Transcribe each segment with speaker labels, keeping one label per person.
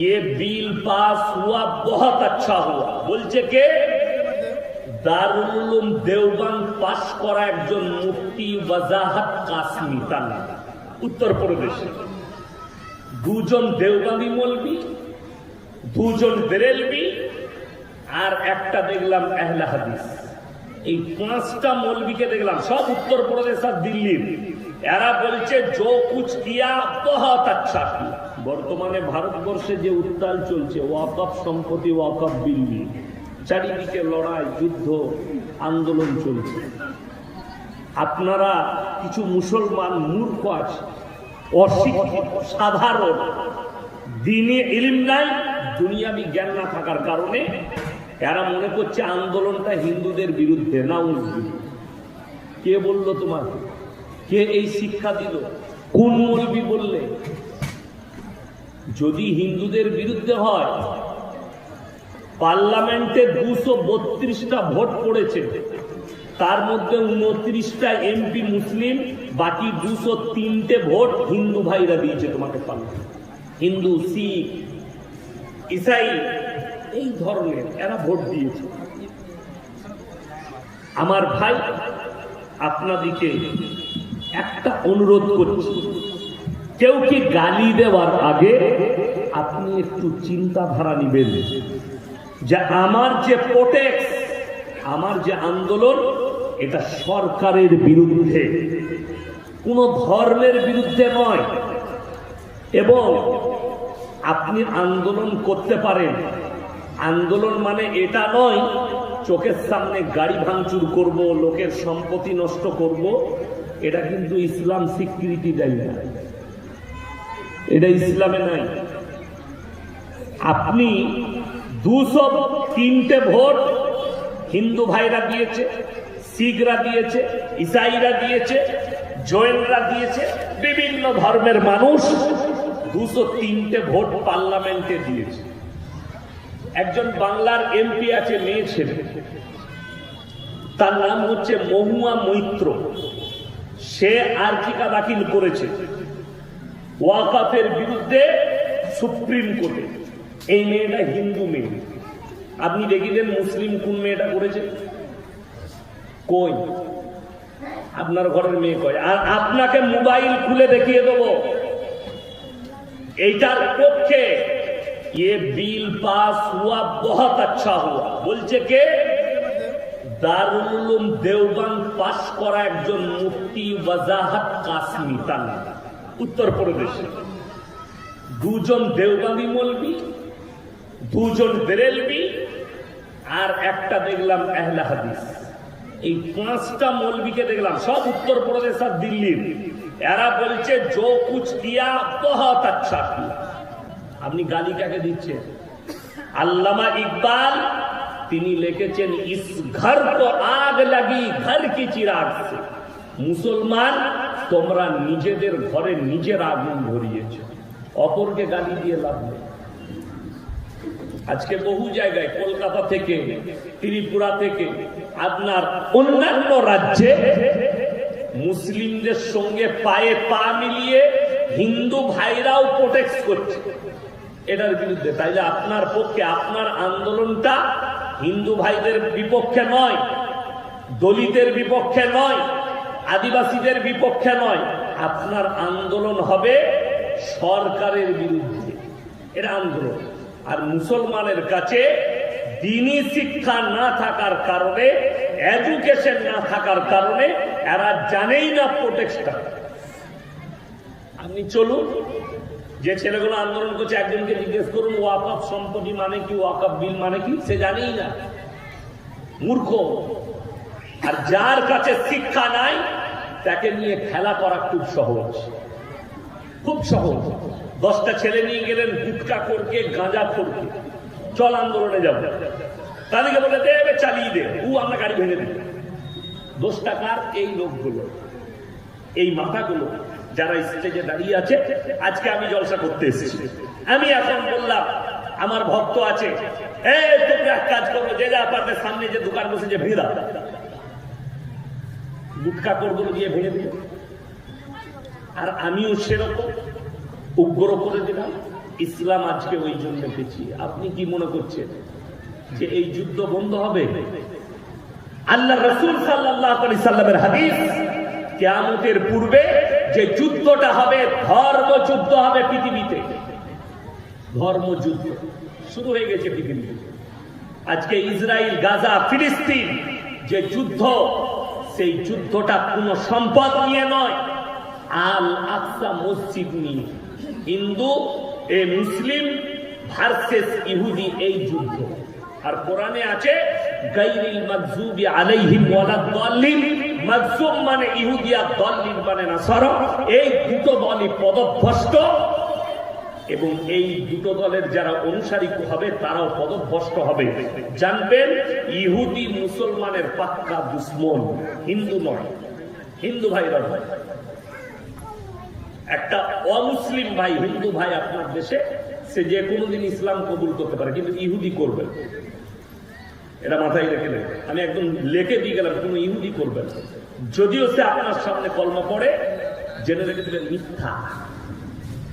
Speaker 1: ये bill pass हुआ बहुत अच्छा हुआ বলছে কে দারুল উলুম দেওবন্দ পাশ করা একজন মুফতি ওয়াজাহাত কাসমি তার নাম উত্তরপ্রদেশে দুজন দেওবন্দি মলবি দুজন বেরেলবি আর একটা দেখলাম আহলা হাদিস এই পাঁচটা মৌলবীকে দেখলাম সব উত্তরপ্রদেশ আর দিল্লির এরা বলছে জো কুচ কিয়া বহুত আচ্ছা কিয়া বর্তমানে ভারতবর্ষে যে উত্তাল চলছে ওয়াকফ সম্পত্তি ওয়াকফ বিল্লি। চারিদিকে লড়াই, যুদ্ধ, আন্দোলন চলছে। আপনারা কিছু মুসলমান মূর্খ আছে, অশিক্ষিত, সাধারণ, দিনে ইলিম নাই, দুনিয়াবি জ্ঞান না থাকার কারণে এরা মনে করছে আন্দোলনটা হিন্দুদের বিরুদ্ধে না কে বলল তোমার কে এই শিক্ষা দিল? কোন মৌলবি বললে? যদি হিন্দুদের বিরুদ্ধে হয়, পার্লামেন্টে দুশো বত্রিশটা ভোট পড়েছে। তার মধ্যে উনত্রিশটা এমপি মুসলিম, বাকি দুশো তিনটে ভোট হিন্দু ভাইরা দিয়েছে তোমাকে হিন্দু, শিখ, ইসাই, এই ধরনের এরা ভোট দিয়েছে। আমার ভাই আপনাদিকে একটা অনুরোধ করছি। কেউ কি গালি দেওয়ার আগে আপনি একটু চিন্তাধারা নিবেন যে আমার যে প্রোটেক্স আমার যে আন্দোলন, এটা সরকারের বিরুদ্ধে, কোন ধর্মের বিরুদ্ধে নয়। এবং আপনি আন্দোলন করতে পারেন। আন্দোলন মানে এটা নয়, চোখের সামনে গাড়ি ভাঙচুর করব, লোকের সম্পত্তি নষ্ট করব, এটা কিন্তু ইসলাম স্বীকৃতি দেয় না। এটা ইসলামে নাই। আপনি দুশো তিনটে ভোট হিন্দু ভাইরা দিয়েছে, শিখরা দিয়েছে, ইসাইরা দিয়েছে, জৈনরা দিয়েছে, বিভিন্ন ধর্মের মানুষ দুশো তিনটে ভোট পার্লামেন্টে দিয়েছে। একজন বাংলার এমপি আছে, মেয়ে ছেলে। তার নাম হচ্ছে মহুয়া মৈত্র। সে আর্জিকা দাখিল করেছে? ওয়াকাফের বিরুদ্ধে সুপ্রিম কোর্টে এই মেয়েটা হিন্দু মেয়ে আপনি দেখিলেন মুসলিম কোন মেয়েটা করেছে কই আপনার ঘরের মেয়ে কয় আর আপনাকে মোবাইল খুলে দেখিয়ে দেবো এইটার পক্ষে ये बिल पास हुआ बहुत अच्छा हुआ বলছে কে দারুল উলুম দেওবন্দ পাশ করা একজন মুফতি ওয়াজাহাত কাসমি তার নাম উত্তরপ্রদেশে। দুজন দেওবন্দি মলবি, দুজন বেরেলবি, আর একটা দেখলাম আহলা হাদিস। এই পাঁচটা মৌলবীকে দেখলাম, সব উত্তরপ্রদেশ আর দিল্লির। এরা বলছে জো কুচ কিয়া বহুত আচ্ছা কিয়া আপনি গালি কাকে দিচ্ছেন? আল্লামা ইকবাল, তিনি লিখেছেন, ইস ঘর তো আগ লাগি, ঘর কি চিরাগ সে। মুসলমান তোমরা নিজেদের ঘরে নিজের আগুন ধরিয়েছ। অপরকে গালি দিয়ে লাভ নেই। আজকে বহু জায়গায় কলকাতা থেকে, ত্রিপুরা থেকে, আপনার অন্যান্য রাজ্যে মুসলিমদের সঙ্গে পায়ে পা মিলিয়ে হিন্দু ভাইরাও প্রোটেক্ট করছে। এটার বিরুদ্ধে, তাইলে আপনার পক্ষে আপনার আন্দোলনটা হিন্দু ভাইদের বিপক্ষে নয়, দলিতের বিপক্ষে নয় আদিবাসীদের বিপক্ষে নয়, আপনার আন্দোলন হবে সরকারের বিরুদ্ধে। এটা আন্দোলন। আর মুসলমানের কাছে দিনই শিক্ষা না থাকার কারণে এডুকেশন না থাকার কারণে এরা জানেই না প্রোটেক্সটা আপনি চলুন, যে ছেলেগুলো আন্দোলন করছে, একজনকে জিজ্ঞেস করুন ওয়াকফ সম্পত্তি মানে কি ওয়াকফ বিল মানে কি? সে জানেই না। মূর্খ। আর যার কাছে শিক্ষা নাই তাকে নিয়ে খেলা করা খুব সহজ। খুব সহজ। দশটা ছেলে নিয়ে গেলেন গুটকা করকে, গাঁজা করকে। চল আন্দোলনে যাব। তাদেরকে বলে দেবে চালিয়ে দে। ও আমরা গাড়ি ভেঙে দেবে। দোষ টাকার এই লোকগুলো। এই মাথাগুলো যারা স্টেজে দাঁড়িয়ে আছে, আজকে আমি জলসা করতে এসেছি। আমি এখন বললাম, আমার ভক্ত আছে। এই তোমরা এক কাজ করো, যে যা পারবে সামনে যে দোকান বসে যে দাও গুটকা করগুলো দিয়ে ভেঙে দিল। আর আমিও সেরকম উগ্র করে দিলাম। ইসলাম আজকে ওই জন্য পেছি আপনি কি মনে করছেন যে এই যুদ্ধ বন্ধ হবে? আল্লাহ রসুল সাল্লাহ সাল্লামের হাদিস, কেয়ামতের পূর্বে যে যুদ্ধটা হবে ধর্ম যুদ্ধ হবে পৃথিবীতে। ধর্মযুদ্ধ শুরু হয়ে গেছে পৃথিবীতে। আজকে ইসরায়েল গাজা, ফিলিস্তিন যে যুদ্ধ সেই যুদ্ধটা কোনো সম্পদ নিয়ে নয়। আল আকসা মসজিদ নিয়ে। হিন্দু, এ মুসলিম ভার্সেস ইহুদি এই যুদ্ধ। আর কোরআনে আছে, গাইরিল মাগজুবি আলাইহিম ওয়ালাদ দাল্লিন মাগজুম মানে ইহুদিয়া দাল্লিন মানে নাসারা। এই দুটো দলই পদভ্রষ্ট। এবং এই দুটো দলের যারা অনুসারী হবে, তারাও পদভ্রষ্ট হবে। জানবেন, ইহুদি মুসলমানের পাক্কা দুশ্মন, হিন্দু নয়, হিন্দু ভাইরা নয়। একটা অমুসলিম ভাই, হিন্দু ভাই আপনার দেশে, সে যে কোনোদিন ইসলাম কবুল করতে পারে, কিন্তু ইহুদি করবে এটা মাথায় রেখে নেবে আমি একদম লেখে দিয়ে গেলাম, কোনো ইহুদি করবে না। যদিও সে আপনার সামনে কলমা পড়ে, জেনে রেখে দেবেন মিথ্যা।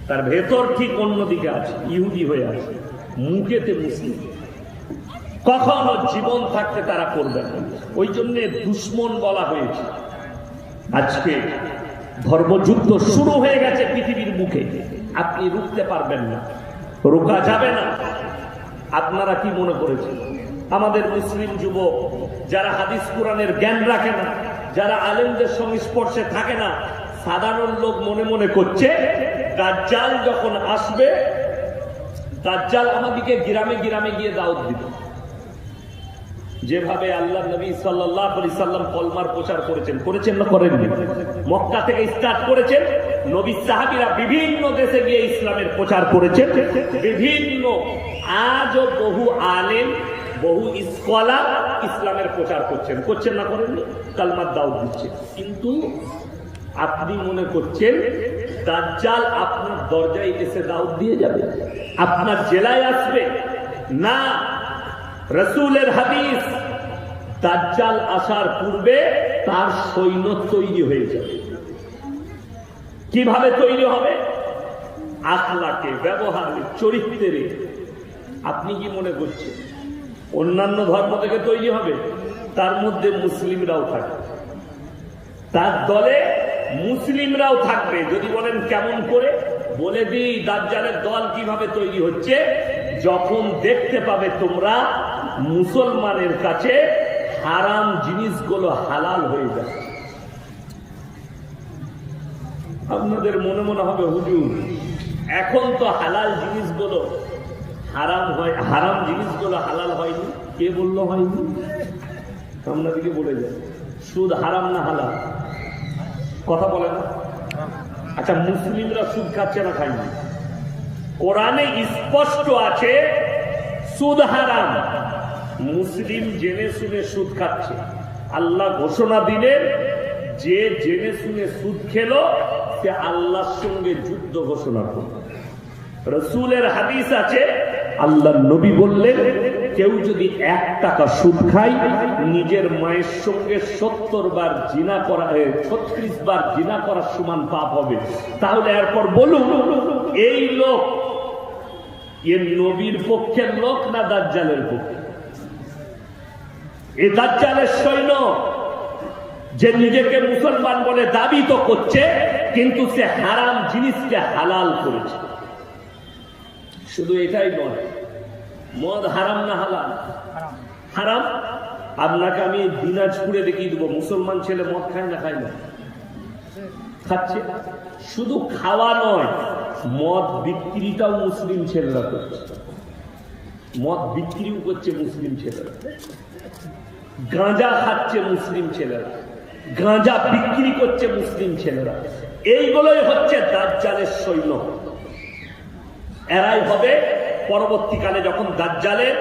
Speaker 1: তার ভেতর ঠিক অন্যদিকে আছে, ইহুদি হয়ে আছে, মুখেতে মুসলিম। কখনো জীবন থাকতে তারা করবে না। ওই জন্যে দুশ্মন বলা হয়েছে। আজকে ধর্মযুদ্ধ শুরু হয়ে গেছে পৃথিবীর মুখে। আপনি রুখতে পারবেন না। রোকা যাবে না। আপনারা কি মনে করেছেন? আমাদের মুসলিম যুবক, যারা হাদিস কোরআনের জ্ঞান রাখে না, যারা আলেমদের সংস্পর্শে থাকে না, সাধারণ লোক মনে মনে করছে দাজ্জাল যখন আসবে, দাজ্জাল আমাদেরকে গ্রামে গ্রামে গিয়ে দাওয়াত দিবে। যেভাবে আল্লাহ নবী সাল্লাহ আলি সাল্লাম কলমার প্রচার করেছেন করেছেন না করেননি? মক্কা থেকে স্টার্ট করেছেন, নবী সাহাবিরা বিভিন্ন দেশে গিয়ে ইসলামের প্রচার করেছেন, বিভিন্ন, আজও বহু আলেম, বহু স্কলার ইসলামের প্রচার করছেন। করছেন না করেননি? কালমার দাউদ দিচ্ছে কিন্তু আপনি মনে করছেন দাজ্জাল আপনার দরজায় এসে দাউদ দিয়ে যাবে। আপনার জেলায় আসবে। না, রসুলের হাদিস। দাজ্জাল আসার পূর্বে তার সৈন্য তৈরি হয়ে যাবে। কীভাবে তৈরি হবে? আখলাকে, ব্যবহারে, চরিত্রে। আপনি কি মনে করছেন? অন্যান্য ধর্ম থেকে তৈরি হবে, তার মধ্যে মুসলিমরাও থাকে। তার দলে মুসলিমরাও থাকবে। যদি বলেন কেমন করে? বলে দিই, দাজ্জালের দল কীভাবে তৈরি হচ্ছে? যখন দেখতে পাবে তোমরা, মুসলমানের কাছে হারাম জিনিসগুলো হালাল হয়ে যাবে। আপনাদের মনে মনে হবে, হুজুর, এখন তো হালাল জিনিসগুলো হারাম হয়, হারাম জিনিসগুলো হালাল হয়নি। কে বলল হয়নি? আপনাদেরকে বলে যায় সুদ হারাম না হালাল? কথা বলে না। আচ্ছা মুসলিমরা সুদ খাচ্ছে না খায়নি? কোরআনে স্পষ্ট আছে, সুদ হারাম। মুসলিম জেনে শুনে সুদ খাচ্ছে। আল্লাহ ঘোষণা দিলেন, যে জেনে শুনে সুদ খেলো, সে আল্লাহর সঙ্গে যুদ্ধ ঘোষণা করল রসুলের হাদিস আছে আল্লাহ নবী বললেন কেউ যদি এক টাকা সুদ খায়, নিজের মায়ের সঙ্গে সত্তর বার জিনা করা ছত্রিশ বার জিনা করার সমান পাপ হবে। তাহলে এরপর বলুন, এই লোক এ নবীর পক্ষের লোক না দাজ্জালের পক্ষে? এ দাজ্জালের সৈন্য যে নিজেকে মুসলমান বলে দাবি তো করছে, কিন্তু সে হারাম জিনিসকে হালাল করেছে। শুধু এটাই নয় মদ হারাম না হালাল? হারাম। আপনাকে আমি দিনাজপুরে দেখিয়ে দেবো। মুসলমান ছেলে মদ খায় না খায় না? খাচ্ছে? শুধু খাওয়া নয় মদ বিক্রিটাও মুসলিম ছেলেরা করছে। মদ বিক্রিও করছে মুসলিম ছেলেরা। গাঁজা খাচ্ছে মুসলিম ছেলেরা। গাঁজা বিক্রি করছে মুসলিম ছেলেরা। এইগুলোই হচ্ছে দাজ্জালের সৈন্য। এরাই হবে পরবর্তীকালে যখন দাজ্জালের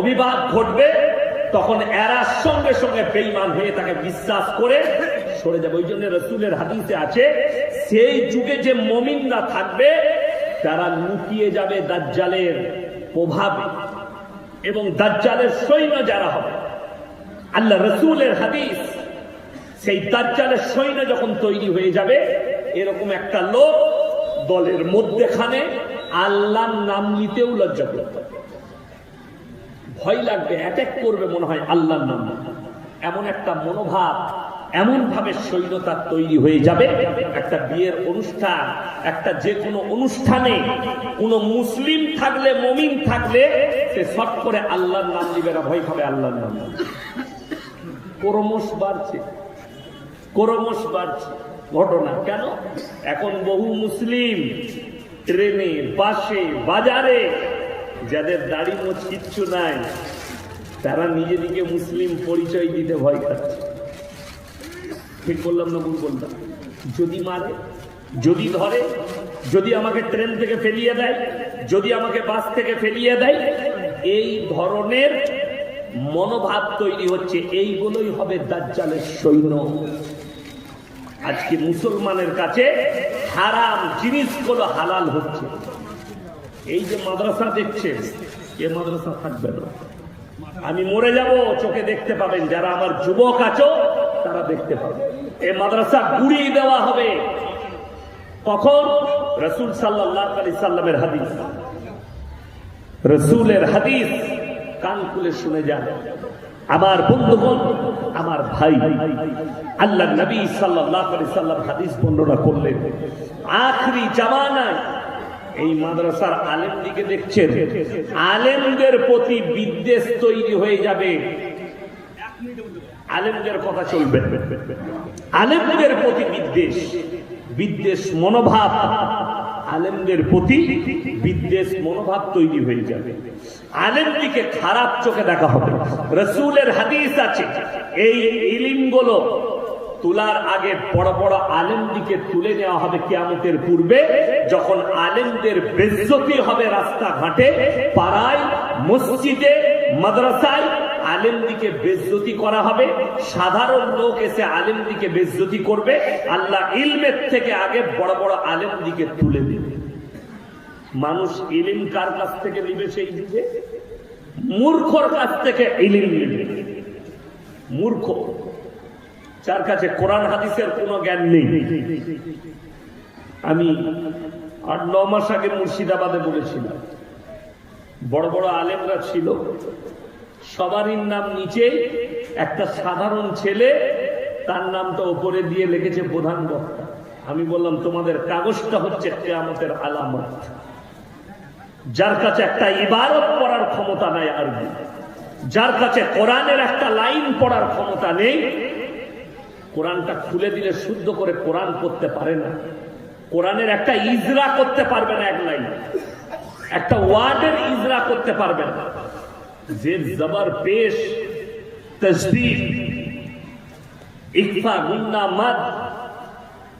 Speaker 1: অভিবাদ ঘটবে, তখন এরা সঙ্গে সঙ্গে বেইমান হয়ে তাকে বিশ্বাস করে সরে যাবে। ওই জন্য রসুলের হাদিসে আছে, সেই যুগে যে মমিনরা থাকবে, তারা লুকিয়ে যাবে দাজ্জালের প্রভাবে এবং দাজ্জালের সৈন্য যারা হবে। আল্লাহ রসুলের হাদিস, সেই দাজ্জালের সৈন্য যখন তৈরি হয়ে যাবে, এরকম একটা লোক দলের মধ্যেখানে আল্লাহর নাম নিতেও লজ্জা করতে হবে। ভয় লাগবে অ্যাটাক করবে মনে হয় আল্লাহর নাম। এমন একটা মনোভাব এমন ভাবে শৈলতা তৈরি হয়ে যাবে, একটা বিয়ের অনুষ্ঠান, একটা যে কোনো অনুষ্ঠানে কোনো মুসলিম থাকলে, মমিন থাকলে, সে শট করে আল্লাহর নাম নিবে না, ভয় খাবে আল্লাহর নাম নিবে। ক্রমশ বাড়ছে ক্রমশ বাড়ছে ঘটনা কেন এখন বহু মুসলিম ট্রেনে, বাসে, বাজারে, যাদের দাড়ি মোচ কিচ্ছু নাই, তারা নিজেদিকে মুসলিম পরিচয় দিতে ভয় খাচ্ছে। ঠিক বললাম না ভুল বললাম? যদি মারে, যদি ধরে, যদি আমাকে ট্রেন থেকে ফেলিয়ে দেয়, যদি আমাকে বাস থেকে ফেলিয়ে দেয়, এই ধরনের মনোভাব তৈরি হচ্ছে, এইগুলোই হবে দাজ্জালের সৈন্য। আজকে মুসলমানের কাছে হারাম জিনিসগুলো হালাল হচ্ছে। এই যে মাদ্রাসা দেখছেন, এ মাদ্রাসা থাকবে না। আমি মরে যাব, চোখে দেখতে পাবেন, যারা আমার যুবক আছো, তারা দেখতে পাবে। এ মাদ্রাসা গুড়িয়ে দেওয়া হবে। কখন? রসুল সাল্লাহ আলি সাল্লামের হাদিস। রসুলের হাদিস কান খুলে শুনে যান। আমার বন্ধুগণ, আমার ভাই, আল্লাহ নবী সাল্লাম হাদিস বর্ণনা করলেন, আখরি জামানায় এই মাদ্রাসার আলেম দিকে দেখছেন, আলেমদের প্রতি বিদ্বেষ তৈরি হয়ে যাবে। আলেমদের কথা চলবে। আলেমদের প্রতি বিদ্বেষ বিদ্বেষ মনোভাব আলেমদের প্রতি বিদ্বেষ, মনোভাব তৈরি হয়ে যাবে। আলেমদিকে খারাপ চোখে দেখা হবে। রসুলের হাদিস আছে, এই ইলিমগুলো তোলার আগে বড় বড় আলেমদিকে তুলে নেওয়া হবে কিয়ামতের পূর্বে, যখন আলেমদের বেজ্জতি হবে রাস্তাঘাটে, পাড়ায়, মসজিদে, মাদ্রাসায় আলেমদিকে বেজ্জতি করা হবে, সাধারণ লোক এসে আলেমদিকে বেজ্জতি করবে, আল্লাহ ইলমের থেকে আগে বড় বড় আলেমদিকে তুলে দেবে। মানুষ ইলিম কার কাছ থেকে নিবে সেই দিকে? মূর্খর কাছ থেকে ইলিম নিবে। মূর্খ। যার কাছে কোরআন, হাদিসের কোনো জ্ঞান নেই। আমি আট ন মাস আগে মুর্শিদাবাদে বলেছিলাম, বড় বড় আলেমরা ছিল সবারই নাম নিচে একটা সাধারণ ছেলে, তার নামটা উপরে দিয়ে লিখেছে প্রধান বক্তা। আমি বললাম, তোমাদের কাগজটা হচ্ছে কেয়ামতের আলামত। যার কাছে একটা ইবারত পড়ার ক্ষমতা নাই আরবি, যার কাছে কোরআনের একটা লাইন পড়ার ক্ষমতা নেই, কোরআনটা খুলে দিলে শুদ্ধ করে কোরআন করতে পারে না। কোরআনের একটা ইজরা করতে পারবে না এক লাইন। একটা ওয়ার্ডের ইজরা করতে পারবে না। যে জবর পেশ তসবিহ ইকফা, গুন্না, মাদ,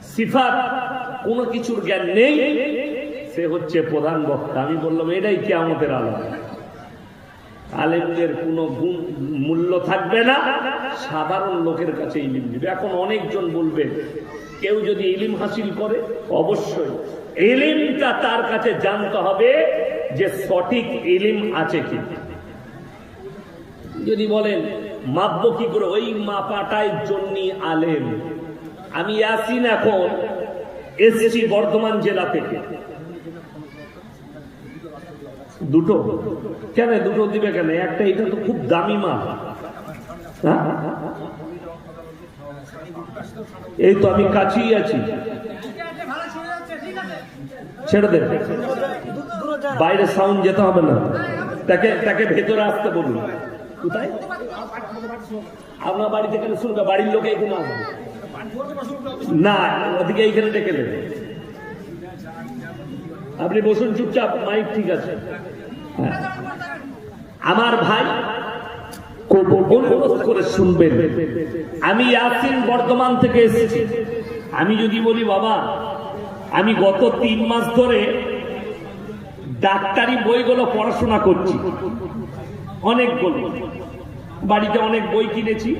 Speaker 1: সিফাত, কোনো কিছুর জ্ঞান নেই। সে হচ্ছে প্রধান বক্তা। আমি বললাম, এটাই কি আমাদের আলো। আলেমদের কোনো গুণ, মূল্য থাকবে না। সাধারণ লোকের কাছে ইলিম দিবে। এখন অনেকজন বলবে, কেউ যদি ইলিম হাসিল করে, অবশ্যই। ইলিমটা তার কাছে জানতে হবে যে সঠিক ইলিম আছে কি যদি বলেন, মাপবো কি করে? ওই মাপাটাই জন্য আলেম। আমি আসিন এখন এসেছি বর্ধমান জেলা থেকে। দুটো? কেন দুটো দিবে কেন? একটা এটা তো খুব দামি মাল হ্যাঁ? এই তো আমি কাছেই আছি। ছেড়ে দেন বাইরে সাউন্ড যেতে হবে না। তাকে তাকে ভেতরে আসতে বলুন। আপনার বাড়ি থেকে শুনবে, বাড়ির লোকে এখানে না, ওদিকে এইখানে ডেকে দেবে। আপনি বসুন চুপচাপ, মাইক ঠিক আছে। হ্যাঁ। আমার ভাই অনুরোধ করে শুনবেন। আমি ইয়াসিন বর্ধমান থেকে এসেছি। আমি যদি বলি, বাবা, আমি গত তিন মাস ধরে ডাক্তারি বইগুলো পড়াশোনা করছি। অনেকগুলো বাড়িতে অনেক বই কিনেছি।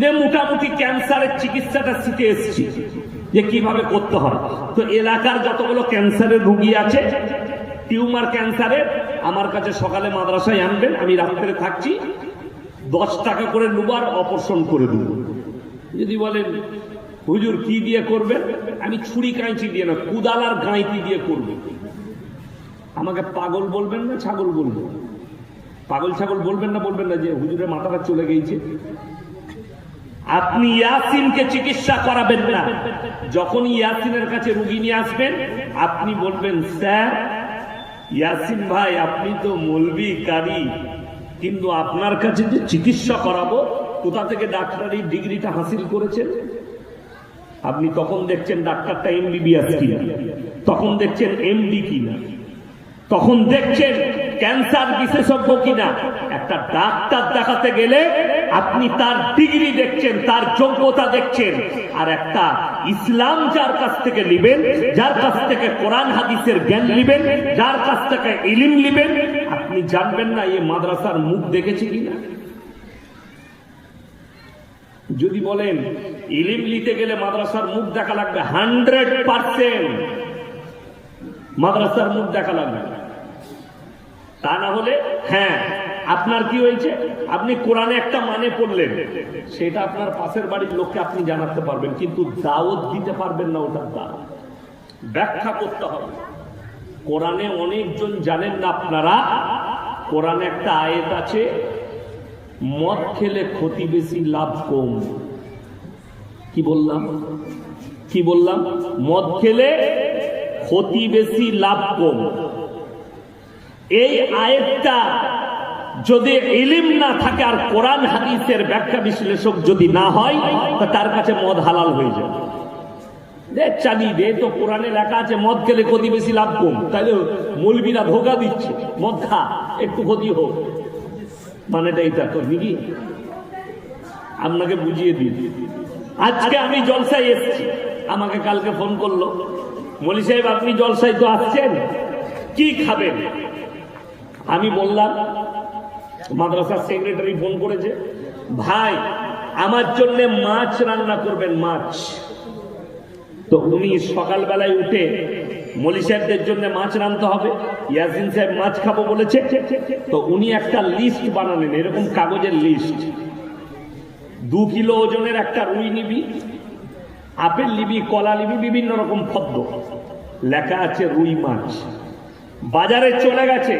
Speaker 1: যে মোটামুটি ক্যান্সারের চিকিৎসাটা শিখে এসেছি যে কীভাবে করতে হয়। তো এলাকার যতগুলো ক্যান্সারের রুগী আছে, টিউমার ক্যান্সারের, আমার কাছে সকালে মাদ্রাসায় আনবেন, আমি রাত্রে থাকছি। দশ টাকা করে নুবার অপারেশন করে দেব। যদি বলেন, হুজুর, কি দিয়ে করবেন? আমি ছুরি কাঁচি দিয়ে না, কুদাল আর গাঁইতি দিয়ে করব। আমাকে পাগল বলবেন না ছাগল বলবেন? পাগল ছাগল বলবেন না বলবেন না যে হুজুরের মাথাটা চলে গিয়েছে আপনি ইয়াসিনকে চিকিৎসা করাবেন না। যখন ইয়াসিনের কাছে রুগী নিয়ে আসবেন, আপনি বলবেন, স্যার, ইয়াসিন ভাই, আপনি তো মলবি কারি কিন্তু আপনার কাছে যে চিকিৎসা করাবো, কোথা থেকে ডাক্তারি ডিগ্রিটা হাসিল করেছেন? আপনি তখন দেখছেন ডাক্তারটা এমবিবিএস কিনা, তখন দেখছেন এমডি কিনা, তখন দেখছেন ক্যান্সার বিশেষজ্ঞ কিনা? একটা ডাক্তার দেখাতে গেলে আপনি তার ডিগ্রি দেখছেন, তার যোগ্যতা দেখছেন। আর একটা ইসলাম যার কাছ থেকে নিবেন, যার কাছ থেকে কোরআন হাদিসের জ্ঞান নিবেন, যার কাছ থেকে ইলিম নিবেন, আপনি জানবেন না এই মাদ্রাসার মুখ দেখেছে কিনা? যদি বলেন, ইলিম নিতে গেলে মাদ্রাসার মুখ দেখা লাগবে, হান্ড্রেড পার্সেন্ট মাদ্রাসার মুখ দেখা লাগবে। তা না হলে হ্যাঁ আপনার কি হয়েছে? আপনি কোরআনে একটা মানে পড়লেন। সেটা আপনার পাশের বাড়ির লোককে আপনি জানাতে পারবেন, কিন্তু দাওয়াত দিতে পারবেন না ওটার দাওয়াত ব্যাখ্যা করতে হবে। কোরআনে অনেকজন জানেন না আপনারা, কোরআনে একটা আয়াত আছে, মদ খেলে ক্ষতি বেশি, লাভ কম। কি বললাম? কি বললাম? মদ খেলে ক্ষতি বেশি, লাভ কম। এই আয়াতটা যদি ইলিম না থাকে আর কোরআন হাদিসের ব্যাখ্যা বিশ্লেষক যদি না হয়, তা তার কাছে মদ হালাল হয়ে দেখ চালিয়ে দে, তো লেখা আছে, মদ খেলে লাভ কম। ধোকা দিচ্ছে। মদ খা, একটু ক্ষতি হোক। এটা আপনাকে বুঝিয়ে দিই। আজকে আমি জলসায় এসেছি। আমাকে কালকে ফোন করল। মলি সাহেব, আপনি জলসায় তো আসছেন? কি খাবেন? আমি বললাম, মাদ্রাসার সেক্রেটারি ফোন করেছে, ভাই, আমার জন্য মাছ রান্না করবেন মাছ। তো উনি সকালবেলায় উঠে মলি সাহেবদের জন্য মাছ রানতে হবে, ইয়াসিন সাহেব মাছ খাব বলেছে। তো উনি একটা লিস্ট বানালেন, এরকম কাগজের লিস্ট দু কিলো ওজনের একটা রুই নিবি, আপেল নিবি, কলা নিবি, বিভিন্ন রকম পদ্ম লেখা আছে রুই মাছ। বাজারে চলে গেছে।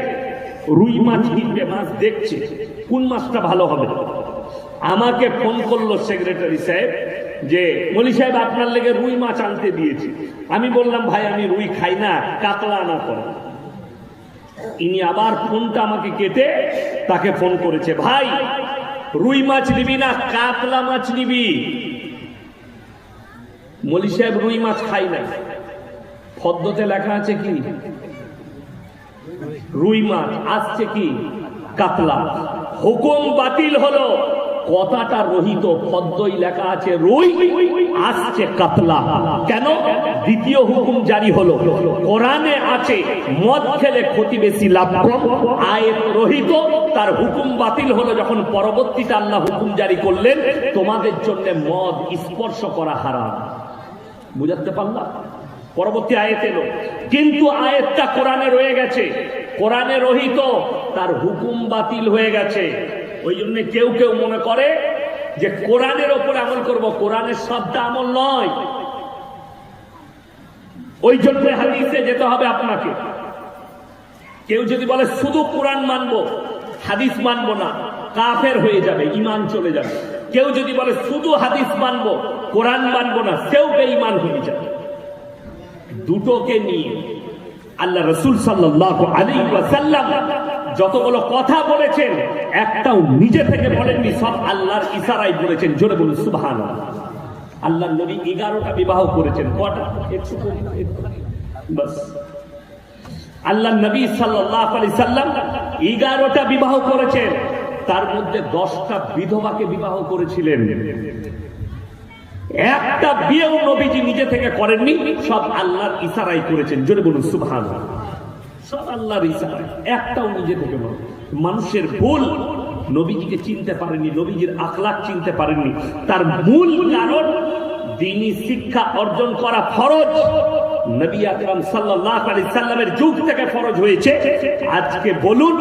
Speaker 1: রুই মাছ কিনবে, মাছ দেখছে। কোন মাছটা ভালো হবে? আমাকে ফোন করল সেক্রেটারি সাহেব যে, মলি সাহেব, আপনার লেগে রুই মাছ আনতে দিয়েছি। আমি বললাম, ভাই, আমি রুই খাই না, কাতলা আনা করে ইনি আবার ফোনটা আমাকে কেটে তাকে ফোন করেছে, ভাই, রুই মাছ নিবি না, কাতলা মাছ নিবি? মলি সাহেব, রুই মাছ খাই না ফদ্মতে লেখা আছে কি? রুই মাছ আসছে কি? কাতলা। হুকুম বাতিল হলো। কথাটা রহিত পদ্মই লেখা আছে, রুই, আসছে কাতলা। কেন? দ্বিতীয় হুকুম জারি হলো। কোরআনে আছে, মদ খেলে ক্ষতি বেশি লাভ কম। আয়ের রহিত, তার হুকুম বাতিল হলো যখন পরবর্তীতে আল্লাহ হুকুম জারি করলেন, তোমাদের জন্য মদ স্পর্শ করা হারাম। বুঝাতে পারলাম? পরবর্তী আয়েত এলো। কিন্তু আয়েতটা কোরআনে রয়ে গেছে। কোরআনে রহিত, তার হুকুম বাতিল হয়ে গেছে। ওই জন্য কেউ কেউ মনে করে যে কোরআনের ওপর আমল করব। কোরআনের শব্দ আমল নয়। ওই জন্য হাদিসে যেতে হবে আপনাকে। কেউ যদি বলে, শুধু কোরআন মানব, হাদিস মানব না, কাফের হয়ে যাবে ইমান চলে যাবে। কেউ যদি বলে, শুধু হাদিস মানব, কোরআন মানব না, সেও বেঈমান হয়ে যাবে। দুটোকে নিয়ে আল্লাহ রসুল সাল্লাহ আলী ওয়াসাল্লাম যতগুলো কথা বলেছেন, একটাও নিজে থেকে বলেননি, সব আল্লাহর ইশারায় বলেছেন। জোরে বলুন সুবহান আল্লাহ নবী এগারোটা বিবাহ করেছেন, কটা। বাস। আল্লাহ নবী সাল্লাহ আলি সাল্লাম এগারোটা বিবাহ করেছেন, তার মধ্যে দশটা বিধবাকে বিবাহ করেছিলেন। একটা বিয়েও নবীজি নিজে থেকে করেননি, সব আল্লাহর ইশারাই করেছেন। জোরে বলুন সুবহান সব আল্লাহর ইশারায় একটাও নিজে থেকে বলেন। মানুষের ভুল নবীজিকে চিনতে পারেনি নবীজির আখলাক চিনতে পারেননি। তার মূল কারণ, দিনী শিক্ষা অর্জন করা ফরজ। নবী আকরাম সাল্লাল্লাহু আলাইহি সাল্লামের যুগ থেকে ফরজ হয়েছে। আজকে বলুন,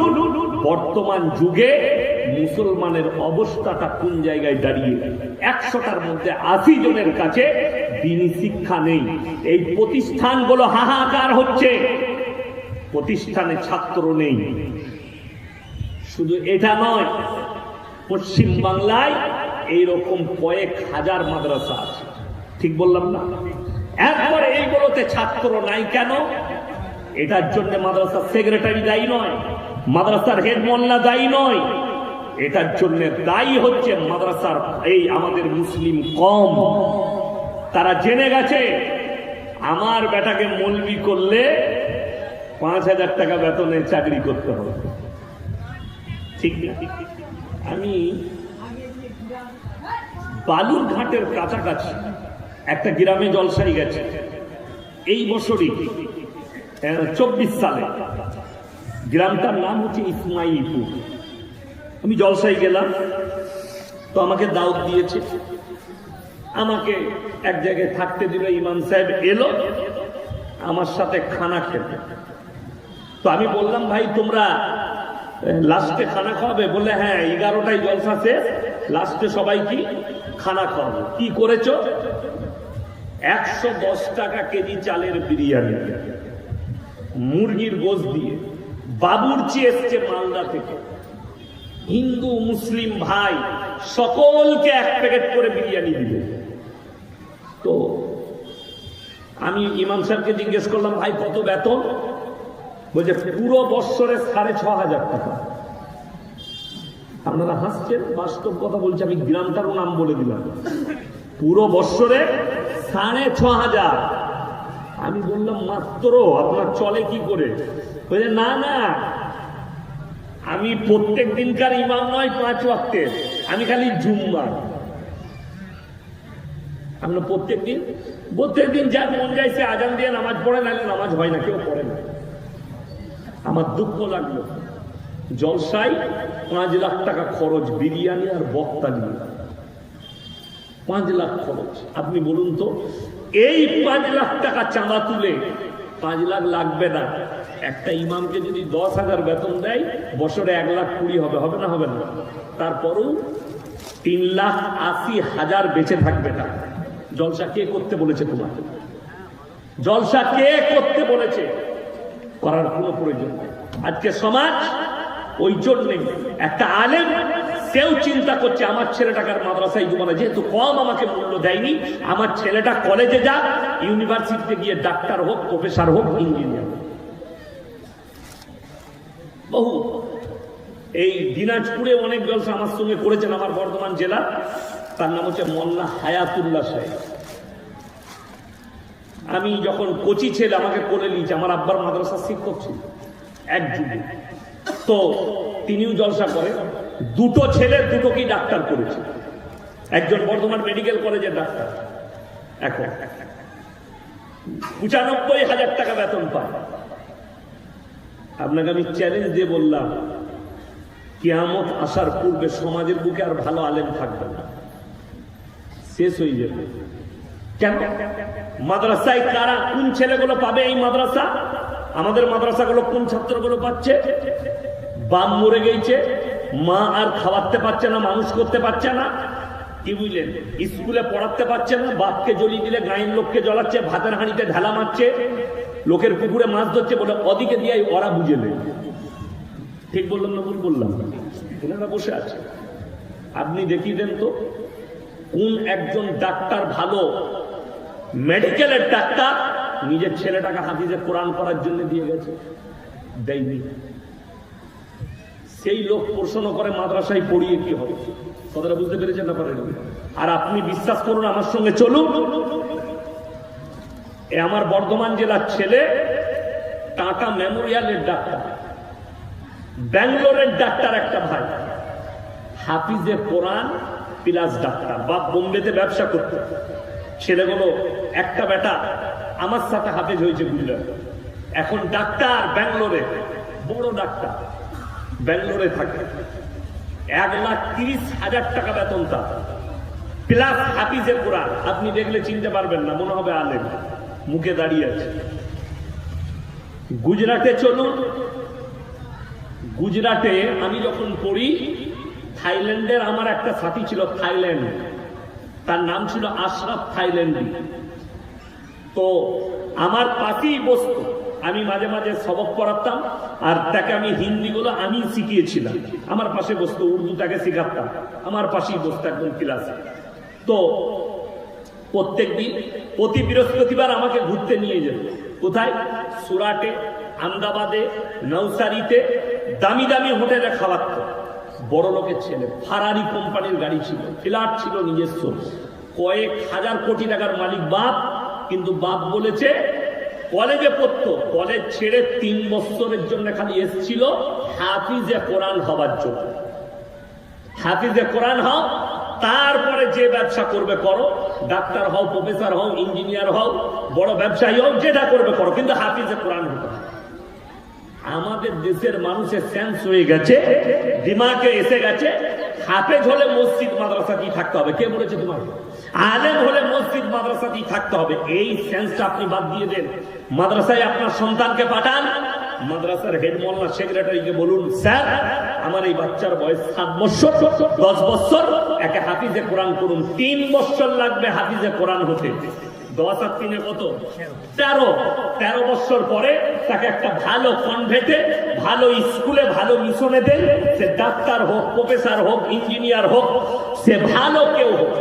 Speaker 1: বর্তমান যুগে মুসলমানের অবস্থাটা কোন জায়গায় দাঁড়িয়ে? একশোটার মধ্যে আশি জনের কাছে দিনী শিক্ষা নেই। এই প্রতিষ্ঠানগুলো হাহাকার হচ্ছে। প্রতিষ্ঠানে ছাত্র নেই। শুধু এটা নয় পশ্চিম বাংলায় এইরকম কয়েক হাজার মাদ্রাসা আছে। ঠিক বললাম না? একবার এইগুলোতে ছাত্র নাই কেন? এটার জন্য মাদ্রাসার সেক্রেটারি দায়ী নয়, মাদ্রাসার হেড মোল্লা দায়ী নয়। এটার জন্য দায়ী হচ্ছে মাদ্রাসার এই আমাদের মুসলিম কম। তারা জেনে গেছে, আমার বেটাকে মলবি করলে পাঁচ হাজার টাকা বেতনে চাকরি করতে হবে। ঠিক আমি বালুর ঘাটের কাছাকাছি একটা গ্রামে জলসাই গেছে। এই বছরই চব্বিশ সালে। গ্রামটার নাম হচ্ছে ইসমাইলপুর। আমি জলসাই গেলাম, তো আমাকে দাওয়াত দিয়েছে। আমাকে এক জায়গায় থাকতে দিল, ইমাম সাহেব এলো, আমার সাথে খানা খেতে। তো আমি বললাম, ভাই, তোমরা লাস্টে খানা খাওয়াবে? বলে হ্যাঁ এগারোটায় জলসা শেষ, লাস্টে সবাই কি? খানা খাওয়াবে। কি করেছ? একশো দশ টাকা কেজি চালের বিরিয়ানি। মুরগির গোস দিয়ে বাবুরচি এসছে মালদা থেকে। হিন্দু, মুসলিম ভাই সকলকে এক প্যাকেট করে বিরিয়ানি দিবে। তো আমি ইমাম সাহেবকে জিজ্ঞেস করলাম, ভাই, কত বেতন? বলছে, পুরো বৎসরে সাড়ে ছ হাজার টাকা। আপনারা হাসছেন, বাস্তব কথা বলছে, আমি গ্রামটারও নাম বলে দিলাম। পুরো বৎসরে সাড়ে ছ হাজার। আমি বললাম, মাত্র? আপনার চলে কি করে? বলছে, না না আমি প্রত্যেক দিনকার ইমাম নয় পাঁচ ওয়াক্তের আমি খালি জুম্মার আমরা প্রত্যেক দিন? প্রত্যেক দিন যার মন যায় সে আজান দিয়ে নামাজ পড়ে, নাহলে নামাজ হয় না, কেউ পড়ে না। আমার দুঃখ লাগল। জলসাই পাঁচ লাখ টাকা খরচ বিরিয়ানি আর বক্তা নিয়ে। পাঁচ লাখ খরচ। আপনি বলুন তো, এই পাঁচ লাখ টাকা চাঁদা তুলে পাঁচ লাখ লাগবে না। একটা ইমামকে যদি দশ হাজার বেতন দেয়, বছরে এক লাখ কুড়ি হবে হবে না হবে না। তারপরও তিন লাখ আশি হাজার বেঁচে থাকবে না জলসা কে করতে বলেছে তোমাকে জলসা কে করতে বলেছে? করার কোনো প্রয়োজন আজকে সমাজ ওই জন্যে একটা আলেম, সেও চিন্তা করছে, আমার ছেলেটাকার মাদ্রাসায় জুমানা যেহেতু কম আমাকে মূল্য দেয়নি, আমার ছেলেটা কলেজে যাক ইউনিভার্সিটিতে গিয়ে ডাক্তার হোক প্রফেসর হোক ইঞ্জিনিয়ার হোক। বহু। এই দিনাজপুরে অনেক জলসা আমার সঙ্গে করেছেন আমার বর্ধমান জেলা। তার নাম হচ্ছে মোল্লা হায়াতুল্লাহ সাহেব। আমি যখন কচি ছেলে আমাকে করে নিয়েছে, আমার আব্বার মাদ্রাসার শিক্ষক ছিল এক যুগে তো তিনিও জলসা করে। দুটো ছেলে দুটোকেই ডাক্তার করেছে। একজন বর্ধমান মেডিকেল কলেজের ডাক্তার। এখন পঁচানব্বই হাজার টাকা বেতন পায়। আপনাকে আমি চ্যালেঞ্জ দিয়ে বললাম, কিয়ামত আসার পূর্বে সমাজের বুকে আর ভালো আলেম থাকবে না। শেষ হয়ে যাবে। কেন? মাদ্রাসায় কারা কোন ছেলেগুলো পাবে এই মাদ্রাসা? আমাদের মাদ্রাসাগুলো কোন ছাত্রগুলো পাচ্ছে? বাম মরে গেছে, মা আর খাওয়াতে পারছে না, মানুষ করতে পারছে না। কি বুঝলেন? স্কুলে পড়াতে পারছে না, বাপকে জ্বলিয়ে দিলে গায়ের লোককে জ্বলাচ্ছে, ভাতের হাঁড়িতে ঢালা মারছে। লোকের পুকুরে মাছ ধরছে বলে অদিকে দিয়ে ওরা বুঝে নেই। ঠিক বললাম না ভুল বললাম? এনারা বসে আছে। আপনি দেখিয়ে দেন তো, কোন একজন ডাক্তার ভালো, মেডিকেলের ডাক্তার, নিজের ছেলেটাকে হাতিতে কোরআন করার জন্য দিয়ে গেছে, দেয়নি। সেই লোক প্রশ্ন করে মাদ্রাসায় পড়িয়ে কি হবে? কথাটা বুঝতে পেরেছেন না পারেন আর আপনি বিশ্বাস করুন আমার সঙ্গে চলুন। এ আমার বর্ধমান জেলার ছেলে, টাটা মেমোরিয়ালের ডাক্তার। ব্যাঙ্গালোরের ডাক্তার একটা ভাই। হাফিজে কোরআন প্লাস ডাক্তার। বা বোম্বেতে ব্যবসা করতো। ছেলেগুলো, একটা বেটা, আমার সাথে হাফেজ হয়েছে বুঝলেন এখন ডাক্তার ব্যাঙ্গালোরে, বড় ডাক্তার। ব্যাঙ্গালোরে থাকে। এক লাখ তিরিশ হাজার টাকা বেতন তার। প্লাস হাফিজে কোরআন। আপনি দেখলে চিনতে পারবেন না, মনে হবে আলেম। মুখে দাঁড়িয়ে আছে। গুজরাটে চলুন। গুজরাটে আমি যখন পড়ি, থাইল্যান্ডের আমার একটা সাথী ছিল থাইল্যান্ড। তার নাম ছিল আশরাফ থাইল্যান্ডি। তো আমার পাশেই বসতো। আমি মাঝে মাঝে সবক পড়াতাম আর তাকে আমি হিন্দিগুলো আমি শিখিয়েছিলাম। আমার পাশে বসতো, উর্দু তাকে শেখাতাম। আমার পাশেই বসতো একদম ক্লাসে। তো প্রত্যেক দিন, প্রতি বৃহস্পতিবার আমাকে ঘুরতে নিয়ে যেত কোথায়? সুরাটে আহমেদাবাদে নৌসারিতে দামি দামি হোটেলে খাওয়াতো বড় লোকের ছেলে, ফারারি কোম্পানির গাড়ি ছিল, ফ্ল্যাট ছিল নিজস্ব। কয়েক হাজার কোটি টাকার মালিক বাপ, কিন্তু বাপ বলেছে, কলেজে পড়তো। কলেজ ছেড়ে তিন বছরের জন্য খালি এসছিল হাফিজে কোরআন হবার জন্য। হাফিজে কোরআন হও তারপরে যে ব্যবসা করবে করো। ডাক্তার হও, প্রফেসর হও, ইঞ্জিনিয়ার হও, বড় ব্যবসায়ী হও, যেটা করবে করো। কিন্তু হাফিজে কোরআন হতে। আমাদের দেশের মানুষের সেন্স হয়ে গেছে, দিমাগে এসে গেছে, হাফেজ হলে মসজিদ, মাদ্রাসাতেই থাকতে হবে। কে বলেছে তোমাকে আলেম হলে মসজিদ, মাদ্রাসাতেই থাকতে হবে। এই সেন্সটা আপনি বাদ দিয়ে দেন। মাদ্রাসায় আপনার সন্তানকে পাঠান মাদ্রাসার হেড মোল্লা সেক্রেটারিকে বলুন, স্যার, আমার এই বাচ্চার বয়স সাত বছর, দশ বছর। একে হাফিজে কোরআন করুন, তিন বছর লাগবে হাফিজে কোরআন হতে। দশ আর তিনে কত? তেরো। তেরো বছর পরে তাকে একটা ভালো কনভেটে ভালো স্কুলে, ভালো মিশনে দেন। সে ডাক্তার হোক, প্রফেসর হোক, ইঞ্জিনিয়ার হোক, সে ভালো কেউ হোক